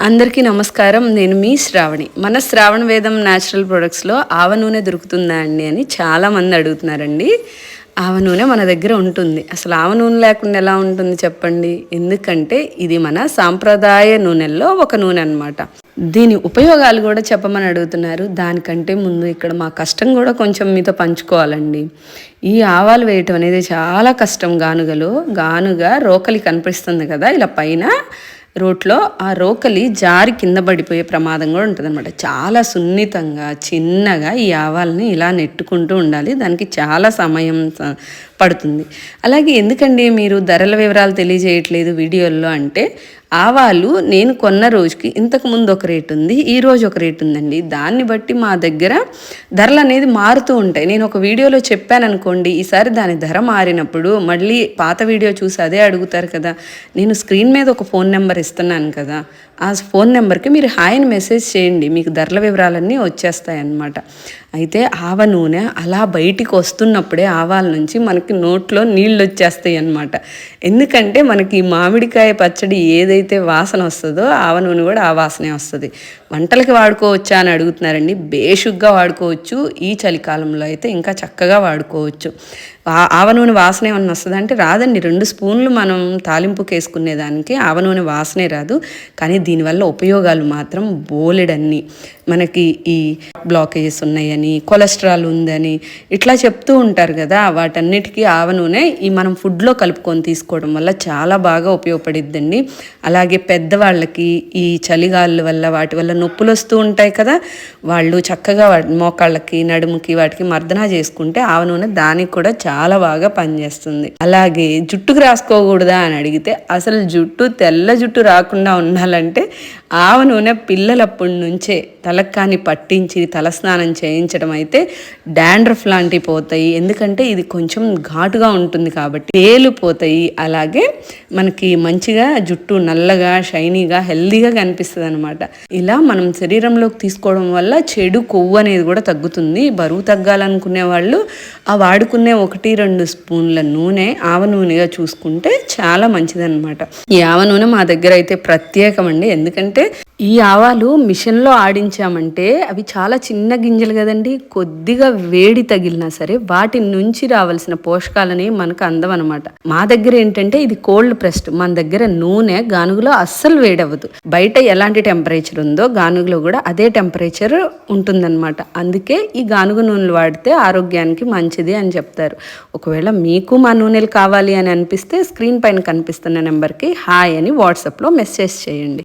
అందరికీ నమస్కారం. నేను మీ శ్రావణి. మన శ్రావణ వేదం న్యాచురల్ ప్రొడక్ట్స్లో ఆవ నూనె దొరుకుతుందా అండి అని చాలామంది అడుగుతున్నారండి. ఆవ నూనె మన దగ్గర ఉంటుంది. అసలు ఆవ నూనె లేకుండా ఎలా ఉంటుంది చెప్పండి? ఎందుకంటే ఇది మన సాంప్రదాయ నూనెల్లో ఒక నూనె అన్నమాట. దీని ఉపయోగాలు కూడా చెప్పమని అడుగుతున్నారు. దానికంటే ముందు ఇక్కడ మా కష్టం కూడా కొంచెం మీతో పంచుకోవాలండి. ఈ ఆవాలు వేయటం అనేది చాలా కష్టం. గానుగలో గానుగ రోకలి కనిపిస్తుంది కదా ఇలా పైన రోట్లో ఆ రోకలి జారి కింద పడిపోయే ప్రమాదం కూడా ఉంటుందన్నమాట. చాలా సున్నితంగా చిన్నగా ఈ ఆవాలని ఇలా నెట్టుకుంటూ ఉండాలి. దానికి చాలా సమయం స- పడుతుంది. అలాగే ఎందుకండి మీరు ధరల వివరాలు తెలియజేయట్లేదు వీడియోల్లో అంటే ఆవాలు నేను కొన్న రోజుకి ఇంతకు ముందు ఒక రేటు ఉంది ఈ రోజు ఒక రేటు ఉందండి. దాన్ని బట్టి మా దగ్గర ధరలు అనేది మారుతూ ఉంటాయి. నేను ఒక వీడియోలో చెప్పాను అనుకోండి ఈసారి దాని ధర మారినప్పుడు మళ్ళీ పాత వీడియో చూసి అదే అడుగుతారు కదా నేను స్క్రీన్ మీద ఒక ఫోన్ నెంబర్ ఇస్తున్నాను కదా ఆ ఫోన్ నెంబర్కి మీరు హాయ్ అని మెసేజ్ చేయండి మీకు ధరల వివరాలన్నీ వచ్చేస్తాయి అన్నమాట అయితే ఆవ నూనె అలా బయటికి వస్తున్నప్పుడే ఆవాల నుంచి మనకి నోట్లో నీళ్ళు వచ్చేస్తాయి అన్నమాట. ఎందుకంటే మనకి మామిడికాయ పచ్చడి ఏదైతే వాసన వస్తుందో ఆవ నూనె కూడా ఆ వాసనే వస్తుంది. వంటలకి వాడుకోవచ్చా అని అడుగుతున్నారండి. బేషుగ్గా వాడుకోవచ్చు. ఈ చలికాలంలో అయితే ఇంకా చక్కగా వాడుకోవచ్చు. ఆవ నూనె వాసన ఏమన్నా వస్తుందంటే రాదండి. రెండు స్పూన్లు మనం తాలింపుకి వేసుకునేదానికి ఆవ నూనె వాసనే రాదు. కానీ దీనివల్ల ఉపయోగాలు మాత్రం బోలెడన్ని. మనకి ఈ బ్లాకేజెస్ ఉన్నాయని కొలెస్ట్రాల్ ఉందని ఇట్లా చెప్తూ ఉంటారు కదా. వాటన్నిటికీ ఆవ నూనె ఈ మనం ఫుడ్లో కలుపుకొని తీసుకోవడం వల్ల చాలా బాగా ఉపయోగపడిద్దండి. అలాగే పెద్దవాళ్ళకి ఈ చలిగాళ్ళ వల్ల వాటి వల్ల నొప్పులు వస్తూ ఉంటాయి కదా. వాళ్ళు చక్కగా మోకాళ్ళకి నడుముకి వాటికి మర్దన చేసుకుంటే ఆవ నూనె దానికి కూడా చాలా చాలా బాగా పనిచేస్తుంది. అలాగే జుట్టుకు రాసుకోకూడదా అని అడిగితే అసలు జుట్టు తెల్ల జుట్టు రాకుండా ఉండాలంటే ఆవ నూనె పిల్లలప్పటి నుంచే తలక్కాని పట్టించి తలస్నానం చేయించడం అయితే డాండ్రఫ్ లాంటివి పోతాయి. ఎందుకంటే ఇది కొంచెం ఘాటుగా ఉంటుంది కాబట్టి తేలిపోతాయి అలాగే మనకి మంచిగా జుట్టు నల్లగా షైనీగా హెల్దీగా కనిపిస్తుంది అనమాట ఇలా మనం శరీరంలోకి తీసుకోవడం వల్ల చెడు కొవ్వు అనేది కూడా తగ్గుతుంది. బరువు తగ్గాలనుకునే వాళ్ళు ఆ వాడుకునే ఒకటి రెండు స్పూన్ల నూనె ఆవ నూనెగా చూసుకుంటే చాలా మంచిదన్నమాట. ఈ ఆవ నూనె మా దగ్గర అయితే ప్రత్యేకం అండి. ఎందుకంటే ఈ ఆవాలు మిషన్లో ఆడించామంటే అవి చాలా చిన్న గింజలు కదండి. కొద్దిగా వేడి తగిలినా సరే వాటి నుంచి రావాల్సిన పోషకాలని మనకు అందవన్నమాట మా దగ్గర ఏంటంటే ఇది కోల్డ్ ప్రెస్డ్. మన దగ్గర నూనె గానుగులో అస్సలు వేడవ్వదు. బయట ఎలాంటి టెంపరేచర్ ఉందో గానుగులో కూడా అదే టెంపరేచర్ ఉంటుందన్నమాట. అందుకే ఈ గానుగ నూనెలు వాడితే ఆరోగ్యానికి మంచిది అని చెప్తారు. ఒకవేళ మీకు మా నూనెలు కావాలి అని అనిపిస్తే స్క్రీన్ పైన కనిపిస్తున్న నెంబర్కి హాయ్ అని వాట్సాప్లో మెసేజ్ చేయండి.